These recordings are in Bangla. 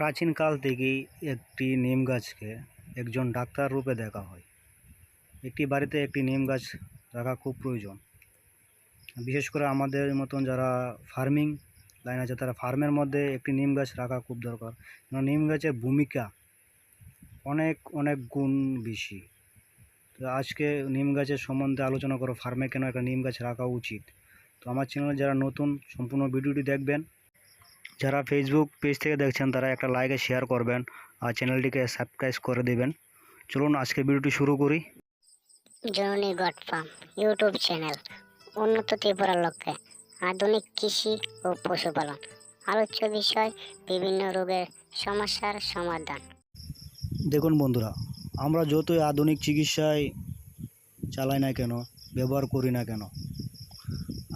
প্রাচীনকাল থেকেই একটি নিম গাছকে একজন ডাক্তার রূপে দেখা হয়। একটি বাড়িতে একটি নিম গাছ রাখা খুব প্রয়োজন। বিশেষ করে আমাদের মতন যারা ফার্মিং লাইন আছে তারা ফার্মের মধ্যে একটি নিম গাছ রাখা খুব দরকার। নিম গাছের ভূমিকা অনেক অনেক গুণ বেশি। তো আজকে নিম গাছের সম্বন্ধে আলোচনা করো, ফার্মে কেন একটা নিম গাছ রাখা উচিত? তো আমার চ্যানেলে যারা নতুন, সম্পূর্ণ ভিডিওটি দেখবেন। যারা ফেসবুক পেজ থেকে দেখছেন তারা একটা লাইক শেয়ার করবেন আর চ্যানেলটিকে সাবস্ক্রাইব করে দেবেন। চলুন আজকে ভিডিওটি শুরু করি। জননী গড ফার্ম ইউটিউব চ্যানেল উন্নত ত্রিপুরার লক্ষ্যে আধুনিক কৃষি ও পশুপালন আলোচ্য বিষয় বিভিন্ন রোগের সমস্যার সমাধান। দেখুন বন্ধুরা আমরা যতই আধুনিক চিকিৎসায় চালাই না কেন ব্যবহার করি না কেন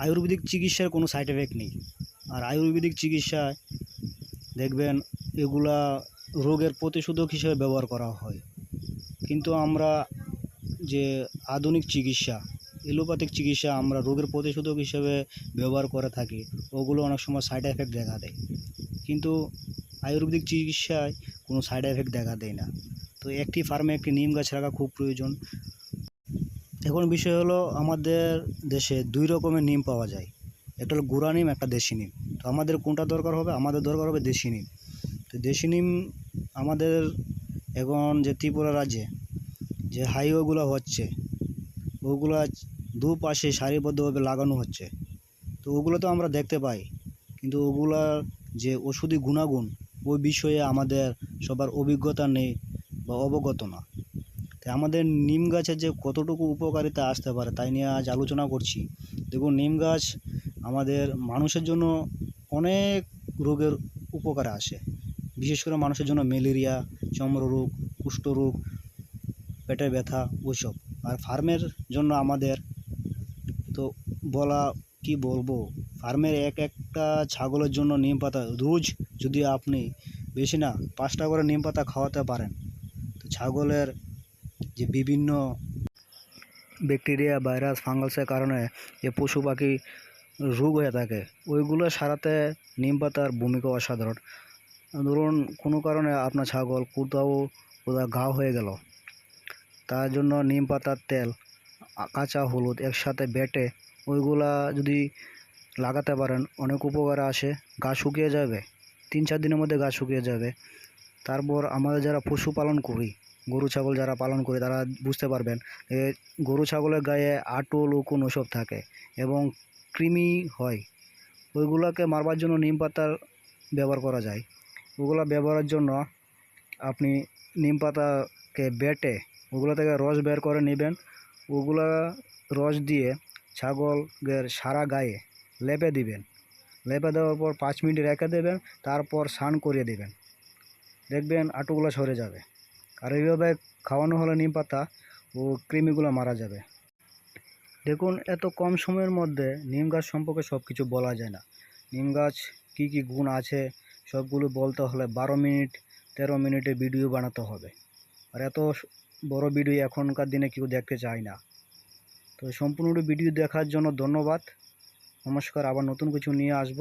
আয়ুর্বেদিক চিকিৎসার কোনো সাইড এফেক্ট নেই। আর আয়ুর্বেদিক চিকিৎসায় দেখবেন এগুলা রোগের প্রতিষেধক হিসেবে ব্যবহার করা হয়। কিন্তু আমরা যে আধুনিক চিকিৎসা, এলোপ্যাথিক চিকিৎসা আমরা রোগের প্রতিষেধক হিসেবে ব্যবহার করে থাকি, ওগুলো অনেক সময় সাইড এফেক্ট দেখা দেয়। কিন্তু আয়ুর্বেদিক চিকিৎসায় কোনো সাইড এফেক্ট দেখা দেয় না। তো একটি ফার্মে একটি নিম গাছ রাখা খুব প্রয়োজন। এখন বিষয় হলো আমাদের দেশে দুই রকমের নিম পাওয়া যায়। একটা হলো গুঁড়া নিম, একটা দেশি নিম। তো আমাদের কোনটা দরকার হবে? আমাদের দরকার হবে দেশি নিম। তো দেশি নিম আমাদের এখন যে ত্রিপুরা রাজ্যে যে হাইওয়েগুলো হচ্ছে, ওগুলো দুপাশে সারিবদ্ধভাবে লাগানো হচ্ছে। তো ওগুলো তো আমরা দেখতে পাই, কিন্তু ওগুলার যে ওষুধি গুণাগুণ, ওই বিষয়ে আমাদের সবার অভিজ্ঞতা নেই বা অবগত না। তাই আমাদের নিম গাছের যে কতটুকু উপকারিতা আসতে পারে তাই নিয়ে আজ আলোচনা করছি। দেখুন, নিম গাছ আমাদের মানুষের জন্য অনেক রোগের উপকারে আসে। বিশেষ করে মানুষের জন্য ম্যালেরিয়া, চর্মরোগ, কুষ্ঠরোগ, পেটের ব্যথা, ওইসব। আর ফার্মের জন্য আমাদের তো বলা কি বলব, ফার্মের এক একটা ছাগলের জন্য নিম পাতা রোজ যদি আপনি বেশি না, পাঁচটা করে নিম পাতা খাওয়াতে পারেন। তো ছাগলের যে বিভিন্ন ব্যাকটেরিয়া, ভাইরাস, ফাঙ্গাসের কারণে যে পশু পাখি রোগ হয়ে থাকে। ওইগুলো সারাতে নিম পাতার ভূমিকা অসাধারণ। ধরুন, কোনো কারণে আপনার ছাগল কোথাও কোথাও ঘা হয়ে গেল। তার জন্য নিম পাতার তেল, কাঁচা হলুদ একসাথে বেটে ওইগুলা যদি লাগাতে পারেন, অনেক উপকারে আসে। গা শুকিয়ে যাবে। তিন চার দিনের মধ্যে গা শুকিয়ে যাবে। তারপর আমাদের যারা পশুপালন করি, গরু, ছাগল যারা পালন করি, তারা বুঝতে পারবেন গরু, ছাগলের গায়ে আটল উকুন ওসব থাকে এবং কৃমি হয়। ওইগুলোকে মারবার জন্য নিম পাতার ব্যবহার করা যায়। ওগুলো ব্যবহারের জন্য আপনি নিম পাতাকে বেটে ওগুলো থেকে রস বের করে নেবেন। ওগুলা রস দিয়ে ছাগলের সারা গায়ে লেপে দিবেন। লেপে দেওয়ার পর পাঁচ মিনিট রেখে দেবেন, তারপর স্নান করিয়ে দেবেন। দেখবেন আটুগুলো সরে যাবে। আর এইভাবে খাওয়ানো হলে নিম পাতা ও কৃমিগুলো মারা যাবে। দেখুন, এত কম সময়ের মধ্যে নিম গাছ সম্পর্কে সব কিছু বলা যায় না। নিম গাছ কী কী গুণ আছে, সবগুলো বলতে হলে বারো মিনিট, তেরো মিনিটে ভিডিও বানাতে হবে। আর এত বড় ভিডিও এখনকার দিনে কেউ দেখতে চায় না। তো সম্পূর্ণ ভিডিও দেখার জন্য ধন্যবাদ। নমস্কার, আবার নতুন কিছু নিয়ে আসব।